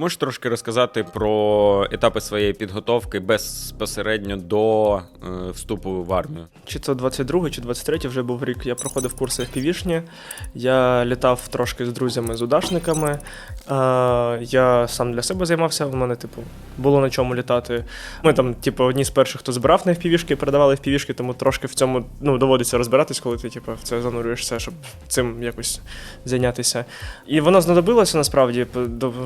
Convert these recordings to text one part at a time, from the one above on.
Можеш трошки розказати про етапи своєї підготовки безпосередньо до е, вступу в армію? Чи це 22 чи 23 вже був рік. Я проходив курси FPV-шні. Я літав трошки з друзями, з удашниками. Е, я сам для себе займався. У мене, типу, було на чому літати. Ми там, типу, одні з перших, хто збирав на FPV-шки, передавали FPV-шки, тому трошки в цьому ну, доводиться розбиратись, коли ти типу, в це занурюєшся, щоб цим якось зайнятися. І воно знадобилося насправді,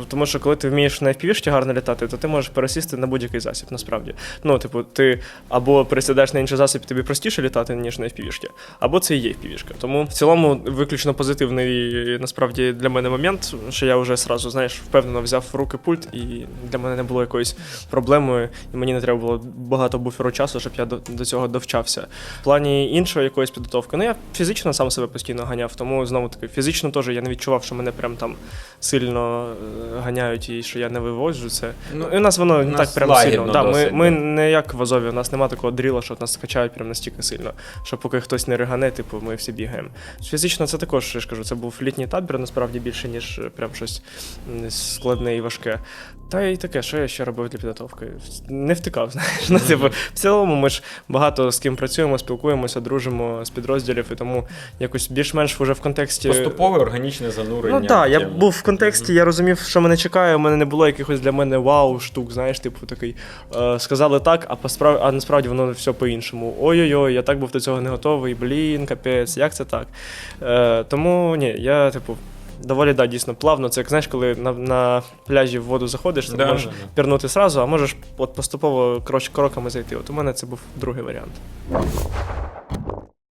тому що коли ти вмієш на FPV-шки гарно літати, то ти можеш пересісти на будь-який засіб, насправді. Ну, типу, ти або пересідаєш на інший засіб, тобі простіше літати, ніж на FPV-шки, або це і є FPV-шка. Тому в цілому виключно позитивний насправді для мене момент, що я вже сразу, знаєш, впевнено взяв в руки пульт, і для мене не було якоїсь проблемою, і мені не треба було багато буферу часу, щоб я до, до цього довчався. В плані іншої якоїсь підготовки, ну я фізично сам себе постійно ганяв, тому знову таки фізично теж я не відчував, що мене прям там сильно е, ганяють і що я не вивозжу це. Ну, і у нас воно у не так прям сильно. Да, ми, ми не як в Азові, у нас немає такого дріла, що нас качають прям настільки сильно, що поки хтось не ригане, типу, ми всі бігаємо. Фізично це також, я ж кажу, це був літній табір, насправді більше, ніж е, прям щось складне і важке. Та й таке, що я ще робив для підготовки? Не втикав, знаєш. Ну, типу, в цілому ми ж багато з ким працюємо, спілкуємося, дружимо з підрозділів, і тому якось більш-менш вже в контексті. Поступове органічне занурення. Ну так, я був в контексті, я розумів, що мене чекає. Мене не було якихось для мене вау штук, знаєш, типу такий. Е, сказали так, а посправ... а насправді воно все по-іншому. Ой-ой-ой, я так був до цього не готовий, блін, капець, як це так? Е, тому ні, я, типу, доволі да, дійсно плавно. Це як знаєш, коли на, на пляжі в воду заходиш, ти Да, можеш да, да. пірнути зразу, а можеш от поступово кроч кроками зайти. От у мене це був другий варіант.